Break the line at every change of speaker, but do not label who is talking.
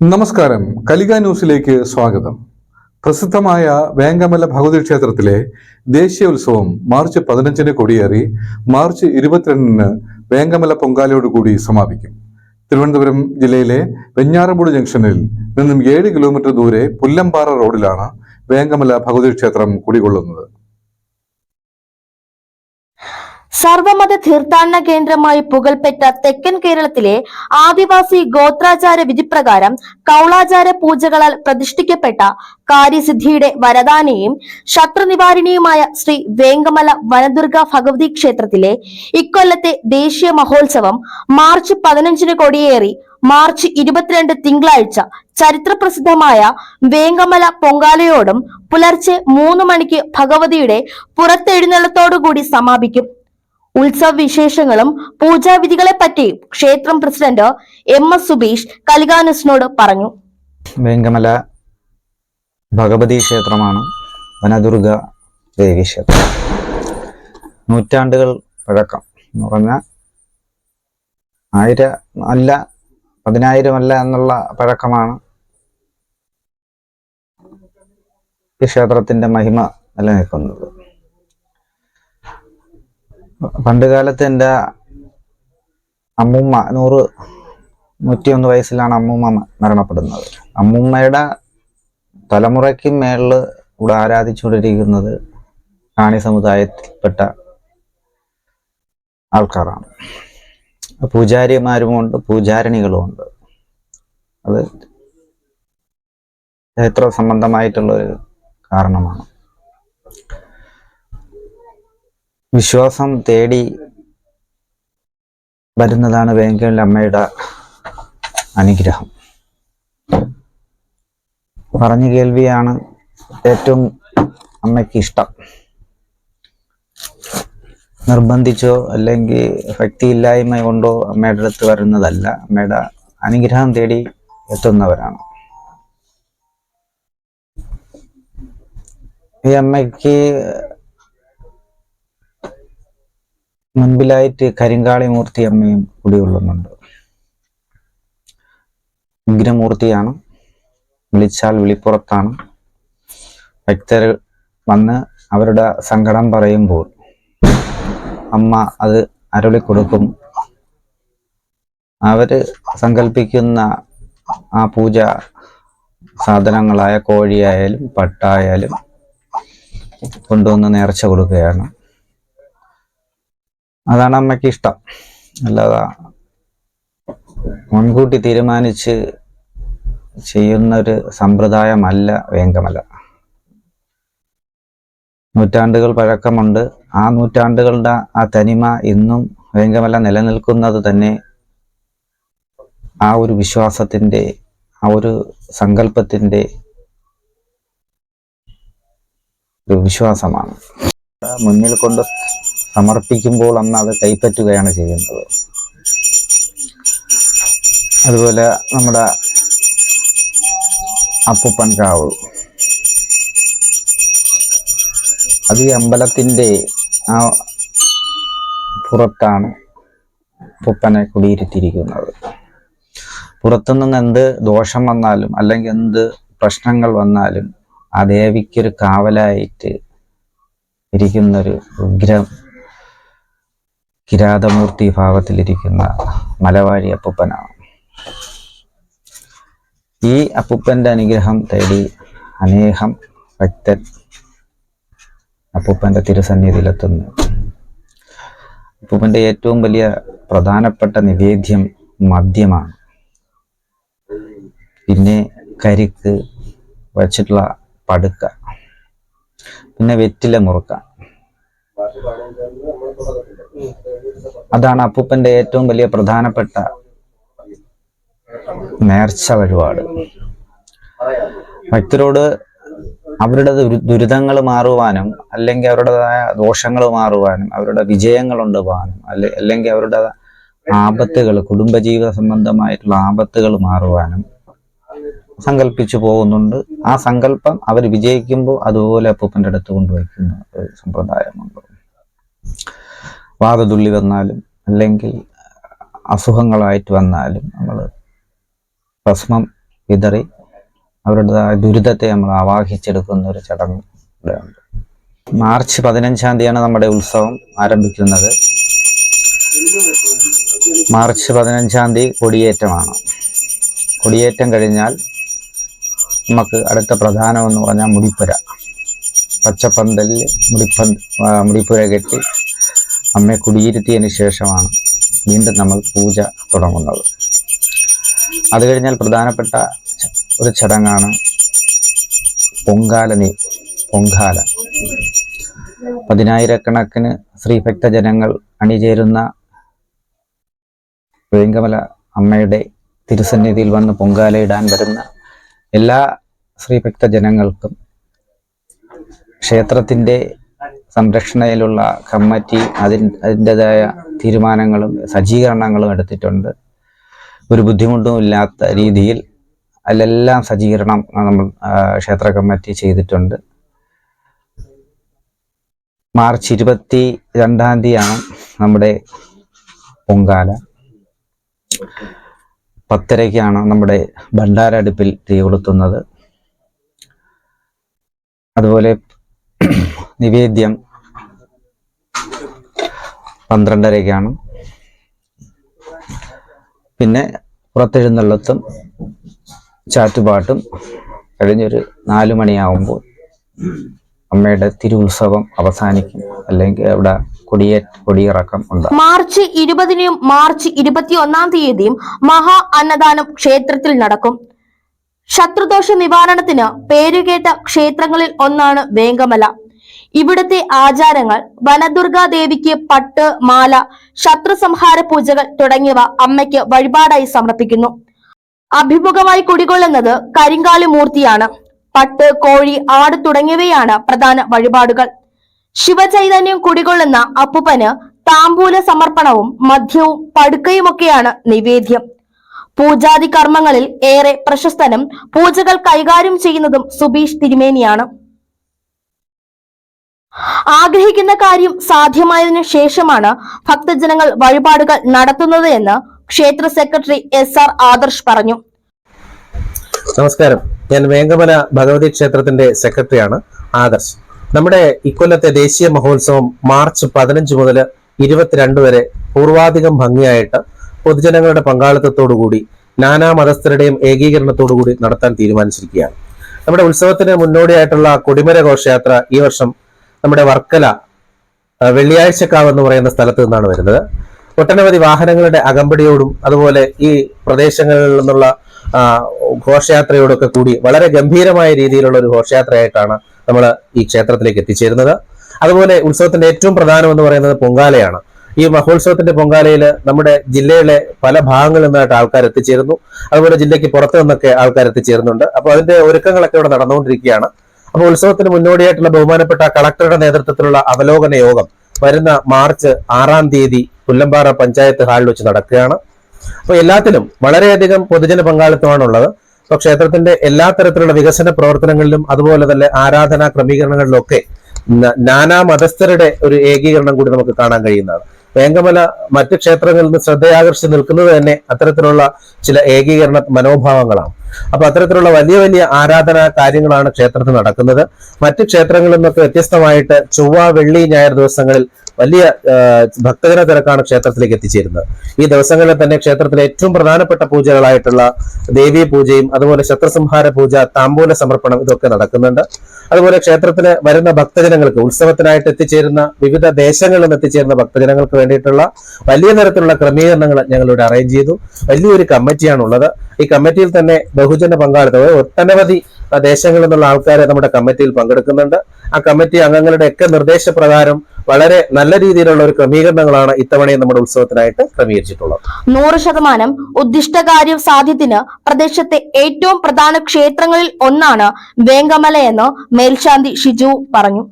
നമസ്കാരം. കലിക ന്യൂസിലേക്ക് സ്വാഗതം. പ്രസിദ്ധമായ വേങ്കമല ഭഗവതി ക്ഷേത്രത്തിലെ ദേശീയോത്സവം മാർച്ച് പതിനഞ്ചിന് കൊടിയേറി മാർച്ച് ഇരുപത്തിരണ്ടിന് വേങ്കമല പൊങ്കാലയോടുകൂടി സമാപിക്കും. തിരുവനന്തപുരം ജില്ലയിലെ വെഞ്ഞാറമൂട് ജംഗ്ഷനിൽ നിന്നും ഏഴ് കിലോമീറ്റർ ദൂരെ പുല്ലമ്പാറ റോഡിലാണ് വേങ്കമല ഭഗവതി ക്ഷേത്രം കുടികൊള്ളുന്നത്.
സർവമത തീർത്ഥാടന കേന്ദ്രമായി പുകൾപ്പെട്ട തെക്കൻ കേരളത്തിലെ ആദിവാസി ഗോത്രാചാര വിധിപ്രകാരം കൗളാചാര പൂജകളാൽ പ്രതിഷ്ഠിക്കപ്പെട്ട കാര്യസിദ്ധിയുടെ വരദാനിയും ശത്രുനിവാരിണിയുമായ ശ്രീ വേങ്കമല വനദുർഗ ഭഗവതി ക്ഷേത്രത്തിലെ ഇക്കൊല്ലത്തെ ദേശീയ മഹോത്സവം മാർച്ച് പതിനഞ്ചിന് കൊടിയേറി മാർച്ച് ഇരുപത്തിരണ്ട് തിങ്കളാഴ്ച ചരിത്രപ്രസിദ്ധമായ വേങ്കമല പൊങ്കാലയോടും പുലർച്ചെ മൂന്ന് മണിക്ക് ഭഗവതിയുടെ പുറത്തെഴുന്നള്ളത്തോടുകൂടി സമാപിക്കും. ഉത്സവ വിശേഷങ്ങളും പൂജാവിധികളെ പറ്റിയും ക്ഷേത്രം പ്രസിഡന്റ് എം എസ് സുബീഷ് കലികാനുസിനോട് പറഞ്ഞു.
വെങ്കമല ഭഗവതി ക്ഷേത്രമാണ് വനദുർഗ ദേവി ക്ഷേത്രം. നൂറ്റാണ്ടുകൾ പഴക്കം എന്ന് പറഞ്ഞാൽ ആയിരം അല്ല പതിനായിരം അല്ല എന്നുള്ള പഴക്കമാണ് ഈ ക്ഷേത്രത്തിന്റെ മഹിമ നിലനിൽക്കുന്നത്. പണ്ടുകാലത്ത് എന്റെ അമ്മൂമ്മ നൂറ് നൂറ്റിയൊന്ന് വയസ്സിലാണ് അമ്മൂമ്മ മരണപ്പെടുന്നത്. അമ്മൂമ്മയുടെ തലമുറയ്ക്ക് മേളിൽ ഇവിടെ ആരാധിച്ചുകൊണ്ടിരിക്കുന്നത് കാണി സമുദായത്തിൽപ്പെട്ട ആൾക്കാരാണ്. പൂജാരിമാരുമുണ്ട് പൂജാരിണികളുമുണ്ട്. അത് ചരിത്ര സംബന്ധമായിട്ടുള്ള ഒരു കാരണമാണ്. വിശ്വാസം തേടി വരുന്നതാണ് വേങ്കലിന്റെ അമ്മയുടെ അനുഗ്രഹം. പറഞ്ഞ കേൾവിയാണ് ഏറ്റവും അമ്മയ്ക്ക് ഇഷ്ടം. നിർബന്ധിച്ചോ അല്ലെങ്കിൽ ഭക്തിയില്ലായ്മ കൊണ്ടോ അമ്മയുടെ അടുത്ത് വരുന്നതല്ല. അമ്മയുടെ അനുഗ്രഹം തേടി എത്തുന്നവരാണ്. ഈ അമ്മയ്ക്ക് മുൻപിലായിട്ട് കരിങ്കാളി മൂർത്തി അമ്മയും കുടികൊള്ളുന്നുണ്ട് ഉഗ്രമൂർത്തിയാണ്. വിളിച്ചാൽ വിളിപ്പുറത്താണ്. ഭക്തർ വന്ന് അവരുടെ സങ്കടം പറയുമ്പോൾ അമ്മ അത് അരുളി കൊടുക്കും അവർ സങ്കല്പിക്കുന്ന ആ പൂജ സാധനങ്ങളായ കോഴിയായാലും പട്ടായാലും കൊണ്ടുവന്ന് നേർച്ച കൊടുക്കുകയാണ്. അതാണ് അമ്മയ്ക്ക് ഇഷ്ടം. അല്ലാതെ മുൻകൂട്ടി തീരുമാനിച്ച് ചെയ്യുന്ന ഒരു സമ്പ്രദായമല്ല വേങ്കമല. നൂറ്റാണ്ടുകൾ പഴക്കമുണ്ട്. ആ നൂറ്റാണ്ടുകളുടെ ആ തനിമ ഇന്നും വേങ്കമല നിലനിൽക്കുന്നത് തന്നെ ആ ഒരു വിശ്വാസത്തിന്റെ ആ ഒരു സങ്കല്പത്തിന്റെ ഒരു വിശ്വാസമാണ്. മുന്നിൽ കൊണ്ട് സമർപ്പിക്കുമ്പോൾ അന്ന് അത് കൈപ്പറ്റുകയാണ് ചെയ്യുന്നത്. അതുപോലെ നമ്മുടെ അപ്പുപ്പൻ കാവ്. അത് ഈ അമ്പലത്തിന്റെ ആ പുറത്താണ് അപ്പുപ്പനെ കുടിയിരുത്തിയിരിക്കുന്നത്. പുറത്തുനിന്ന് എന്ത് ദോഷം വന്നാലും അല്ലെങ്കിൽ എന്ത് പ്രശ്നങ്ങൾ വന്നാലും ആ ദേവിക്കൊരു കാവലായിട്ട് ഇരിക്കുന്നൊരു ഉഗ്രം കിരാതമൂർത്തി ഭാവത്തിലിരിക്കുന്ന മലവാഴി അപ്പൂപ്പനാണ്. ഈ അപ്പൂപ്പന്റെ അനുഗ്രഹം തേടി അനേകം ഭക്തൻ അപ്പൂപ്പന്റെ തിരുസന്നിധിയിലെത്തുന്നു. അപ്പൂപ്പന്റെ ഏറ്റവും വലിയ പ്രധാനപ്പെട്ട നിവേദ്യം മദ്യമാണ്. പിന്നെ കരിക്ക് വച്ചിട്ടുള്ള പടുക്ക പിന്നെ വെറ്റില മുറുക്ക. അതാണ് അപ്പൂപ്പന്റെ ഏറ്റവും വലിയ പ്രധാനപ്പെട്ട നേർച്ച വഴിപാട്. ഭക്തരോട് അവരുടെ ദുരിതങ്ങൾ മാറുവാനും അല്ലെങ്കിൽ അവരുടേതായ ദോഷങ്ങൾ മാറുവാനും അവരുടെ വിജയങ്ങൾ ഉണ്ടാവാനും അല്ലെ അല്ലെങ്കിൽ അവരുടെ ആപത്തുകൾ കുടുംബജീവിത സംബന്ധമായിട്ടുള്ള ആപത്തുകൾ മാറുവാനും സങ്കല്പിച്ചു പോകുന്നുണ്ട്. ആ സങ്കല്പം അവർ വിജയിക്കുമ്പോൾ അതുപോലെ അപ്പൂപ്പന്റെ അടുത്ത് കൊണ്ടുവയ്ക്കുന്ന ഒരു സമ്പ്രദായമുണ്ട്. വാദതുള്ളി വന്നാലും അല്ലെങ്കിൽ അസുഖങ്ങളായിട്ട് വന്നാലും നമ്മൾ ഭസ്മം വിതറി അവരുടെ ദുരിതത്തെ നമ്മൾ ആവാഹിച്ചെടുക്കുന്ന ഒരു ചടങ്ങ് ഇവിടെയുണ്ട് മാർച്ച് പതിനഞ്ചാം തീയതിയാണ് നമ്മുടെ ഉത്സവം ആരംഭിക്കുന്നത്. മാർച്ച് പതിനഞ്ചാം തീയതി കൊടിയേറ്റമാണ്. കൊടിയേറ്റം കഴിഞ്ഞാൽ നമുക്ക് അടുത്ത പ്രധാനമെന്ന് പറഞ്ഞാൽ മുടിപ്പുര. പച്ചപ്പന്തലിൽ മുടിപ്പന്ത് മുടിപ്പുര കെട്ടി അമ്മയെ കുടിയിരുത്തിയതിന് ശേഷമാണ് വീണ്ടും നമ്മൾ പൂജ തുടങ്ങുന്നത്. അത് കഴിഞ്ഞാൽ പ്രധാനപ്പെട്ട ഒരു ചടങ്ങാണ് പൊങ്കാല നീ പൊങ്കാല. പതിനായിരക്കണക്കിന് ശ്രീഭക്ത ജനങ്ങൾ അണിചേരുന്ന വേങ്കമല അമ്മയുടെ തിരുസന്നിധിയിൽ വന്ന് പൊങ്കാലയിടാൻ വരുന്ന എല്ലാ ശ്രീഭക്ത ജനങ്ങൾക്കും ക്ഷേത്രത്തിന്റെ സംരക്ഷണയിലുള്ള കമ്മിറ്റി അതിൻ അതിന്റെതായ തീരുമാനങ്ങളും സജ്ജീകരണങ്ങളും എടുത്തിട്ടുണ്ട്. ഒരു ബുദ്ധിമുട്ടും ഇല്ലാത്ത രീതിയിൽ അതിലെല്ലാം സജ്ജീകരണം നമ്മൾ ക്ഷേത്ര കമ്മിറ്റി ചെയ്തിട്ടുണ്ട്. മാർച്ച് ഇരുപത്തി രണ്ടാം തീയതിയാണ് നമ്മുടെ പൊങ്കാല. പത്തരയ്ക്കാണ് നമ്മുടെ ഭണ്ഡാര അടുപ്പിൽ തീ കൊളുത്തുന്നത്. അതുപോലെ നിവേദ്യം പന്ത്രണ്ടരയ്ക്കാണ് പിന്നെ പുറത്തെഴുന്നള്ളത്തും ചാറ്റുപാട്ടും കഴിഞ്ഞൊരു നാലു മണിയാവുമ്പോൾ അമ്മയുടെ തിരുവുത്സവം അവസാനിക്കും. അല്ലെങ്കിൽ അവിടെ കൊടിയേ കൊടിയിറക്കം ഉണ്ട്
മാർച്ച് ഇരുപതിനും മാർച്ച് ഇരുപത്തി ഒന്നാം തീയതിയും മഹാ അന്നദാനം ക്ഷേത്രത്തിൽ നടക്കും. ശത്രുദോഷ നിവാരണത്തിന് പേരുകേട്ട ക്ഷേത്രങ്ങളിൽ ഒന്നാണ് വേങ്കമല ഇവിടുത്തെ ആചാരങ്ങൾ വനദുർഗാ ദേവിക്ക് പട്ട് മാല ശത്രു സംഹാര പൂജകൾ തുടങ്ങിയവ അമ്മയ്ക്ക് വഴിപാടായി സമർപ്പിക്കുന്നു. അഭിമുഖമായി കുടികൊള്ളുന്നത് കരിങ്കാലി മൂർത്തിയാണ് പട്ട് കോഴി ആട് തുടങ്ങിയവയാണ് പ്രധാന വഴിപാടുകൾ. ശിവചൈതന്യം കുടികൊള്ളുന്ന അപ്പുപ്പന് താമ്പൂല സമർപ്പണവും മദ്യവും പടുക്കയുമൊക്കെയാണ് നിവേദ്യം. പൂജാതി കർമ്മങ്ങളിൽ ഏറെ പ്രശസ്തനും പൂജകൾ കൈകാര്യം ചെയ്യുന്നതും സുബീഷ് തിരുമേനിയാണ്. ആഗ്രഹിക്കുന്ന കാര്യം സാധ്യമായതിനു ശേഷമാണ് ഭക്തജനങ്ങൾ വഴിപാടുകൾ നടത്തുന്നത് എന്ന് ക്ഷേത്ര സെക്രട്ടറി എസ് ആർ ആദർശ് പറഞ്ഞു.
നമസ്കാരം. ഞാൻ വേങ്കമല ഭഗവതി ക്ഷേത്രത്തിന്റെ സെക്രട്ടറിയാണ് ആദർശ്. നമ്മുടെ ഇക്കൊല്ലത്തെ ദേശീയ മഹോത്സവം മാർച്ച് പതിനഞ്ച് മുതൽ ഇരുപത്തിരണ്ട് വരെ പൂർവാധികം ഭംഗിയായിട്ട് പൊതുജനങ്ങളുടെ പങ്കാളിത്തത്തോടുകൂടി നാനാ മതസ്ഥരുടെയും ഏകീകരണത്തോടുകൂടി നടത്താൻ തീരുമാനിച്ചിരിക്കുകയാണ്. നമ്മുടെ ഉത്സവത്തിന് മുന്നോടിയായിട്ടുള്ള കൊടിമര ഘോഷയാത്ര ഈ വർഷം നമ്മുടെ വർക്കല വെള്ളിയാഴ്ചക്കാവ് എന്ന് പറയുന്ന സ്ഥലത്ത് നിന്നാണ് വരുന്നത്. ഒട്ടനവധി വാഹനങ്ങളുടെ അകമ്പടിയോടും അതുപോലെ ഈ പ്രദേശങ്ങളിൽ നിന്നുള്ള ഘോഷയാത്രയോടൊക്കെ കൂടി വളരെ ഗംഭീരമായ രീതിയിലുള്ള ഒരു ഘോഷയാത്രയായിട്ടാണ് നമ്മൾ ഈ ക്ഷേത്രത്തിലേക്ക് എത്തിച്ചേരുന്നത്. അതുപോലെ ഉത്സവത്തിന്റെ ഏറ്റവും പ്രധാനം എന്ന് പറയുന്നത് പൊങ്കാലയാണ്. ഈ മഹോത്സവത്തിന്റെ പൊങ്കാലയിൽ നമ്മുടെ ജില്ലയിലെ പല ഭാഗങ്ങളിൽ നിന്നായിട്ട് ആൾക്കാർ എത്തിച്ചേരുന്നു. അതുപോലെ ജില്ലയ്ക്ക് പുറത്തു നിന്നൊക്കെ ആൾക്കാർ എത്തിച്ചേരുന്നുണ്ട്. അപ്പോൾ അതിന്റെ ഒരുക്കങ്ങളൊക്കെ ഇവിടെ നടന്നുകൊണ്ടിരിക്കുകയാണ്. അപ്പോൾ ഉത്സവത്തിന് മുന്നോടിയായിട്ടുള്ള ബഹുമാനപ്പെട്ട കളക്ടറുടെ നേതൃത്വത്തിലുള്ള അവലോകന യോഗം വരുന്ന മാർച്ച് ആറാം തീയതി പുല്ലമ്പാറ പഞ്ചായത്ത് ഹാളിൽ വെച്ച് നടക്കുകയാണ്. അപ്പോൾ എല്ലാത്തിലും വളരെയധികം പൊതുജന പങ്കാളിത്തമാണുള്ളത്. അപ്പോൾ ക്ഷേത്രത്തിന്റെ എല്ലാ തരത്തിലുള്ള വികസന പ്രവർത്തനങ്ങളിലും അതുപോലെ തന്നെ ആരാധനാ ക്രമീകരണങ്ങളിലൊക്കെ നാനാ മതസ്ഥരുടെ ഒരു ഏകീകരണം കൂടി നമുക്ക് കാണാൻ കഴിയുന്നതാണ്. വേങ്കമല മറ്റ് ക്ഷേത്രങ്ങളിൽ നിന്ന് ശ്രദ്ധയാകർഷിച്ച് നിൽക്കുന്നത് തന്നെ അത്തരത്തിലുള്ള ചില ഏകീകരണ മനോഭാവങ്ങളാണ്. അപ്പൊ അത്തരത്തിലുള്ള വലിയ വലിയ ആരാധനാ കാര്യങ്ങളാണ് ക്ഷേത്രത്തിൽ നടക്കുന്നത്. മറ്റു ക്ഷേത്രങ്ങളിൽ നിന്നൊക്കെ വ്യത്യസ്തമായിട്ട് ചൊവ്വ വെള്ളി ഞായർ ദിവസങ്ങളിൽ വലിയ ഭക്തജന തിരക്കാണ് ക്ഷേത്രത്തിലേക്ക് എത്തിച്ചേരുന്നത്. ഈ ദിവസങ്ങളിൽ തന്നെ ക്ഷേത്രത്തിലെ ഏറ്റവും പ്രധാനപ്പെട്ട പൂജകളായിട്ടുള്ള ദേവീ പൂജയും അതുപോലെ ശത്രുസംഹാര പൂജ താമ്പൂല സമർപ്പണം ഇതൊക്കെ നടക്കുന്നുണ്ട്. അതുപോലെ ക്ഷേത്രത്തിന് വരുന്ന ഭക്തജനങ്ങൾക്ക് ഉത്സവത്തിനായിട്ട് എത്തിച്ചേരുന്ന വിവിധ ദേശങ്ങളിൽ നിന്ന് എത്തിച്ചേരുന്ന ഭക്തജനങ്ങൾക്ക് വേണ്ടിയിട്ടുള്ള വലിയ തരത്തിലുള്ള ക്രമീകരണങ്ങൾ ഞങ്ങളിവിടെ അറേഞ്ച് ചെയ്തു. വലിയൊരു കമ്മിറ്റിയാണുള്ളത്. ഈ കമ്മിറ്റിയിൽ തന്നെ ബഹുജന പങ്കാളിത്തം ഒട്ടനവധി ദേശങ്ങളിൽ നിന്നുള്ള ആൾക്കാരെ നമ്മുടെ കമ്മിറ്റിയിൽ പങ്കെടുക്കുന്നുണ്ട്. ആ കമ്മിറ്റി അംഗങ്ങളുടെ ഒക്കെ നിർദ്ദേശപ്രകാരം വളരെ നല്ല രീതിയിലുള്ള ഒരു ക്രമീകരണങ്ങളാണ് ഇത്തവണയും നമ്മുടെ ഉത്സവത്തിനായിട്ട് ക്രമീകരിച്ചിട്ടുള്ളത്.
നൂറ് ശതമാനം ഉദ്ദിഷ്ടകാര്യം സാധ്യത്തിന് പ്രദേശത്തെ ഏറ്റവും പ്രധാന ക്ഷേത്രങ്ങളിൽ ഒന്നാണ് വേങ്കമല എന്ന് മേൽശാന്തി ഷിജു പറഞ്ഞു.